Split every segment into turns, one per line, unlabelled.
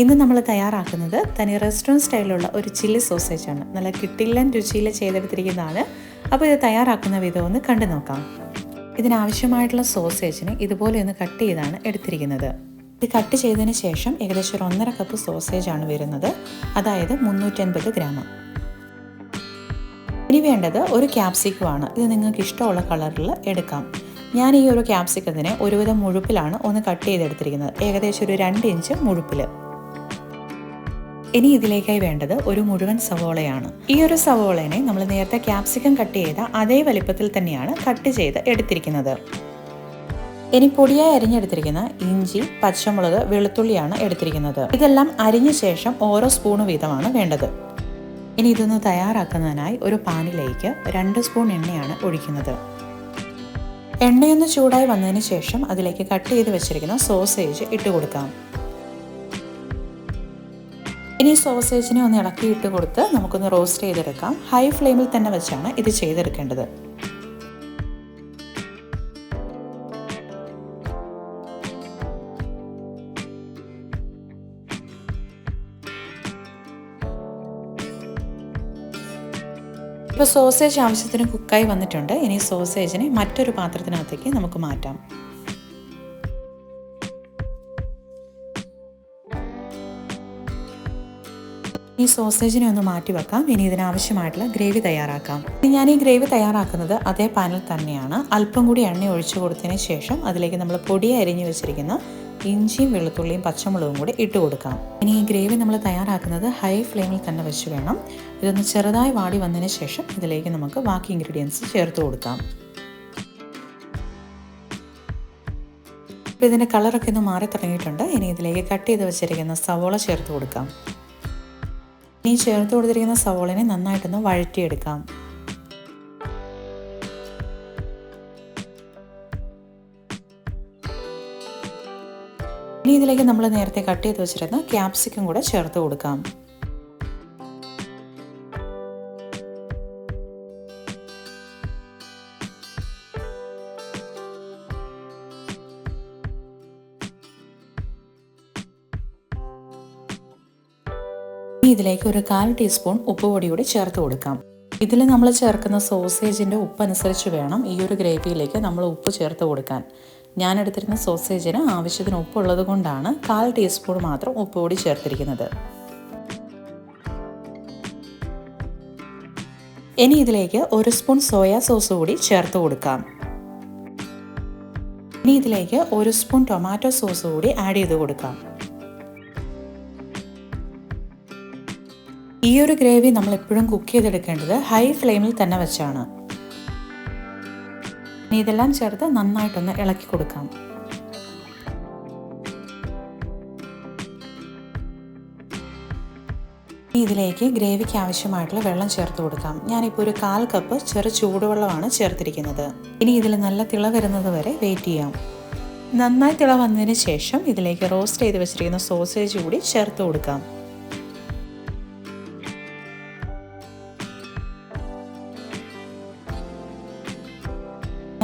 ഇന്ന് നമ്മൾ തയ്യാറാക്കുന്നത് തനി റെസ്റ്റോറന്റ് സ്റ്റൈലിലുള്ള ഒരു ചില്ലി സോസേജാണ് നല്ല കിട്ടില്ലൻ രുചിയിൽ ചെയ്തെടുത്തിരിക്കുന്നതാണ്. അപ്പോൾ ഇത് തയ്യാറാക്കുന്ന വിധം ഒന്ന് കണ്ടു നോക്കാം. ഇതിനാവശ്യമായിട്ടുള്ള സോസേജിന് ഇതുപോലെ ഒന്ന് കട്ട് ചെയ്താണ് എടുത്തിരിക്കുന്നത്. ഇത് കട്ട് ചെയ്തതിന് ശേഷം ഏകദേശം ഒരു ഒന്നര കപ്പ് സോസേജ് ആണ് വരുന്നത്. അതായത് മുന്നൂറ്റൻപത് ഗ്രാം. ഇനി വേണ്ടത് ഒരു ക്യാപ്സിക്കുമാണ് ഇത് നിങ്ങൾക്ക് ഇഷ്ടമുള്ള കളറിൽ എടുക്കാം. ഞാൻ ഈ ഒരു ക്യാപ്സിക്കത്തിനെ ഒരുവിധം മുഴുപ്പിലാണ് ഒന്ന് കട്ട് ചെയ്തെടുത്തിരിക്കുന്നത്. ഏകദേശം ഒരു രണ്ട് ഇഞ്ച് മുഴുപ്പിൽ ഇനി ഇതിലേക്കായി വേണ്ടത് ഒരു മുഴുവൻ സവോളയാണ്. ഈ ഒരു സവോളനെ നമ്മൾ നേരത്തെ ക്യാപ്സിക്കം കട്ട് ചെയ്ത അതേ വലിപ്പത്തിൽ തന്നെയാണ് കട്ട് ചെയ്ത് എടുത്തിരിക്കുന്നത്. ഇനി പൊടിയായി അരിഞ്ഞെടുത്തിരിക്കുന്ന ഇഞ്ചി പച്ചമുളക് വെളുത്തുള്ളിയാണ് എടുത്തിരിക്കുന്നത്. ഇതെല്ലാം അരിഞ്ഞ ശേഷം ഓരോ സ്പൂൺ വീതമാണ് വേണ്ടത്. ഇനി ഇതൊന്ന് തയ്യാറാക്കുന്നതിനായി ഒരു പാനിലേക്ക് രണ്ട് സ്പൂൺ എണ്ണയാണ് ഒഴിക്കുന്നത്. എണ്ണയൊന്ന് ചൂടായി വന്നതിന് ശേഷം അതിലേക്ക് കട്ട് ചെയ്ത് വെച്ചിരിക്കുന്ന സോസേജ് ഇട്ട് കൊടുക്കാം. ഇനി സോസേജിനെ ഒന്ന് ഇളക്കിയിട്ട് കൊടുത്ത് നമുക്കൊന്ന് റോസ്റ്റ് ചെയ്തെടുക്കാം. ഹൈ ഫ്ലെയിമിൽ തന്നെ വെച്ചാണ് ഇത് ചെയ്തെടുക്കേണ്ടത്. ഇപ്പോൾ സോസേജ് ആവശ്യത്തിന് കുക്കായി വന്നിട്ടുണ്ട്. ഇനി സോസേജിനെ മറ്റൊരു പാത്രത്തിനകത്തേക്ക് നമുക്ക് മാറ്റാം. ഈ സോസേജിനെ ഒന്ന് മാറ്റി വെക്കാം. ഇനി ഇതിനാവശ്യമായിട്ടുള്ള ഗ്രേവി തയ്യാറാക്കാം. ഇനി ഞാൻ ഈ ഗ്രേവി തയ്യാറാക്കുന്നത് അതേ പാനിൽ തന്നെയാണ്. അല്പം കൂടി എണ്ണ ഒഴിച്ചു കൊടുത്തതിന് ശേഷം അതിലേക്ക് നമ്മൾ പൊടി അരിഞ്ഞു വെച്ചിരിക്കുന്ന ഇഞ്ചിയും വെളുത്തുള്ളിയും പച്ചമുളകും കൂടി ഇട്ട് കൊടുക്കാം. ഇനി ഈ ഗ്രേവി നമ്മൾ തയ്യാറാക്കുന്നത് ഹൈ ഫ്ലെയിമിൽ തന്നെ വെച്ച് വേണം. ഇതൊന്ന് ചെറുതായി വാടി വന്നതിന് ശേഷം ഇതിലേക്ക് നമുക്ക് ബാക്കി ഇൻഗ്രീഡിയൻസ് ചേർത്ത് കൊടുക്കാം. ഇപ്പോൾ ഇതിന്റെ കളറൊക്കെ ഒന്ന് മാറി തുടങ്ങിയിട്ടുണ്ട്. ഇനി ഇതിലേക്ക് കട്ട് ചെയ്ത് വെച്ചിരിക്കുന്ന സവോള ചേർത്ത് കൊടുക്കാം. ഇനി ചേർത്ത് കൊടുത്തിരിക്കുന്ന സവോളിനെ നന്നായിട്ടൊന്ന് വഴറ്റിയെടുക്കാം. ഇനി ഇതിലേക്ക് നമ്മൾ നേരത്തെ കട്ട് ചെയ്ത് വെച്ചിരുന്ന ക്യാപ്സിക്കം കൂടെ ചേർത്ത് കൊടുക്കാം. ഇനി ഇതിലേക്ക് ഒരു കാൽ ടീസ്പൂൺ ഉപ്പ് പൊടി കൂടി ചേർത്ത് കൊടുക്കാം. ഇതിൽ നമ്മൾ ചേർക്കുന്ന സോസേജിന്റെ ഉപ്പ് അനുസരിച്ച് വേണം ഈ ഒരു ഗ്രേവിയിലേക്ക് നമ്മൾ ഉപ്പ് ചേർത്ത് കൊടുക്കാൻ. ഞാൻ എടുത്തിരുന്ന സോസേജിന് ആവശ്യത്തിന് ഉപ്പുള്ളത് കൊണ്ടാണ് കാൽ ടീസ്പൂൺ മാത്രം ഉപ്പ് പൊടി ചേർത്തിരിക്കുന്നത്. ഇനി ഇതിലേക്ക് ഒരു സ്പൂൺ സോയാ സോസ് കൂടി ചേർത്ത് കൊടുക്കാം. ഇനി ഇതിലേക്ക് ഒരു സ്പൂൺ ടൊമാറ്റോ സോസ് കൂടി ആഡ് ചെയ്ത് കൊടുക്കാം. ഈ ഒരു ഗ്രേവി നമ്മൾ എപ്പോഴും കുക്ക് ചെയ്തെടുക്കേണ്ടത് ഹൈ ഫ്ലെയിമിൽ തന്നെ വെച്ചാണ്. ഇനി ഇതെല്ലാം ചേർത്ത് നന്നായിട്ടൊന്ന് ഇളക്കി കൊടുക്കാം. ഇതിലേക്ക് ഗ്രേവിക്ക് ആവശ്യമായിട്ടുള്ള വെള്ളം ചേർത്ത് കൊടുക്കാം. ഞാനിപ്പോൾ ഒരു കാൽ കപ്പ് ചെറു ചൂടുവെള്ളമാണ് ചേർത്തിരിക്കുന്നത്. ഇനി ഇതിൽ നല്ല തിള വരുന്നത് വരെ വെയിറ്റ് ചെയ്യാം. നന്നായി തിള വന്നതിന് ശേഷം ഇതിലേക്ക് റോസ്റ്റ് ചെയ്ത് വെച്ചിരിക്കുന്ന സോസേജ് കൂടി ചേർത്ത് കൊടുക്കാം.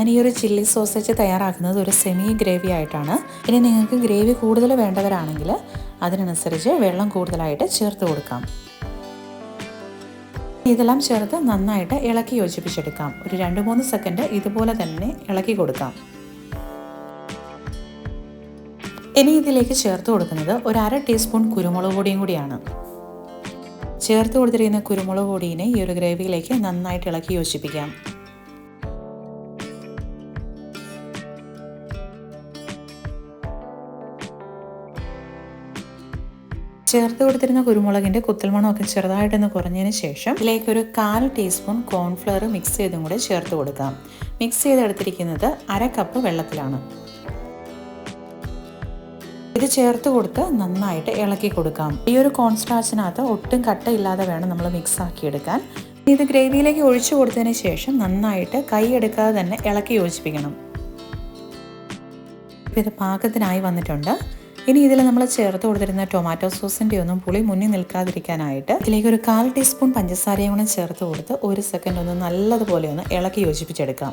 ഞാൻ ഈ ഒരു ചില്ലി സോസേജ് തയ്യാറാക്കുന്നത് ഒരു സെമി ഗ്രേവി ആയിട്ടാണ്. ഇനി നിങ്ങൾക്ക് ഗ്രേവി കൂടുതൽ വേണ്ടവരാണെങ്കിൽ അതിനനുസരിച്ച് വെള്ളം കൂടുതലായിട്ട് ചേർത്ത് കൊടുക്കാം. ഇതെല്ലാം ചേർത്ത് നന്നായിട്ട് ഇളക്കി യോജിപ്പിച്ചെടുക്കാം. ഒരു രണ്ട് മൂന്ന് സെക്കൻഡ് ഇതുപോലെ തന്നെ ഇളക്കി കൊടുക്കാം. ഇനി ഇതിലേക്ക് ചേർത്ത് കൊടുക്കുന്നത് ഒരു അര ടീസ്പൂൺ കുരുമുളക് പൊടിയും കൂടിയാണ്. ചേർത്ത് കൊടുത്തിരിക്കുന്ന കുരുമുളക് പൊടിയിനെ ഈ ഒരു ഗ്രേവിയിലേക്ക് നന്നായിട്ട് ഇളക്കി യോജിപ്പിക്കാം. ചേർത്ത് കൊടുത്തിരുന്ന കുരുമുളകിന്റെ കുത്തൽമണമൊക്കെ ചെറുതായിട്ടൊന്ന് കുറഞ്ഞതിന് ശേഷം ഇതിലേക്ക് ഒരു കാൽ ടീസ്പൂൺ കോൺഫ്ലവർ മിക്സ് ചെയ്തും കൂടെ ചേർത്ത് കൊടുക്കാം. മിക്സ് ചെയ്തെടുത്തിരിക്കുന്നത് അര കപ്പ് വെള്ളത്തിലാണ്. ഇത് ചേർത്ത് കൊടുത്ത് നന്നായിട്ട് ഇളക്കി കൊടുക്കാം. ഈ ഒരു കോൺസ്റ്റാച്ചിനകത്ത് ഒട്ടും കട്ടയില്ലാതെ വേണം നമ്മൾ മിക്സ് ആക്കിയെടുക്കാൻ. ഇത് ഗ്രേവിയിലേക്ക് ഒഴിച്ചു കൊടുത്തതിന് ശേഷം നന്നായിട്ട് കൈ എടുക്കാതെ തന്നെ ഇളക്കി യോജിപ്പിക്കണം. ഇത് പാകത്തിനായി വന്നിട്ടുണ്ട്. ഇനി ഇതിൽ നമ്മൾ ചേർത്ത് കൊടുത്തിരുന്ന ടൊമാറ്റോ സോസിന്റെ ഒന്നും പുളി മുന്നിൽ നിൽക്കാതിരിക്കാനായിട്ട് ഇതിലേക്ക് ഒരു കാൽ ടീസ്പൂൺ പഞ്ചസാരയും കൂടെ ചേർത്ത് കൊടുത്ത് ഒരു സെക്കൻഡ് ഒന്ന് നല്ലതുപോലെ ഒന്ന് ഇളക്കി യോജിപ്പിച്ചെടുക്കാം.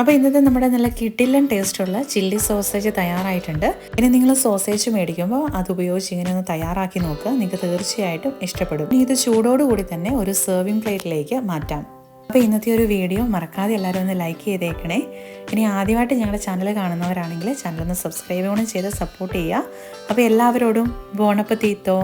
അപ്പോൾ ഇന്നത്തെ നമ്മുടെ നല്ല കിട്ടില്ലൻ ടേസ്റ്റുള്ള ചില്ലി സോസേജ് തയ്യാറായിട്ടുണ്ട്. ഇനി നിങ്ങൾ സോസേജ് മേടിക്കുമ്പോൾ അത് ഉപയോഗിച്ച് ഇങ്ങനെ ഒന്ന് തയ്യാറാക്കി നോക്കുക നിങ്ങൾക്ക് തീർച്ചയായിട്ടും ഇഷ്ടപ്പെടും. ഇനി ഇത് ചൂടോടുകൂടി തന്നെ ഒരു സെർവിങ് പ്ലേറ്റിലേക്ക് മാറ്റാം. അപ്പോൾ ഇന്നത്തെ ഒരു വീഡിയോ മറക്കാതെ എല്ലാവരും ഒന്ന് ലൈക്ക് ചെയ്തേക്കണേ. ഇനി ആദ്യമായിട്ട് ഞങ്ങളുടെ ചാനൽ കാണുന്നവരാണെങ്കിൽ ചാനൽ ഒന്ന് സബ്സ്ക്രൈബ് ചെയ്ത് സപ്പോർട്ട് ചെയ്യുക. അപ്പോൾ എല്ലാവരോടും ബോണപ്പത്തീത്തോ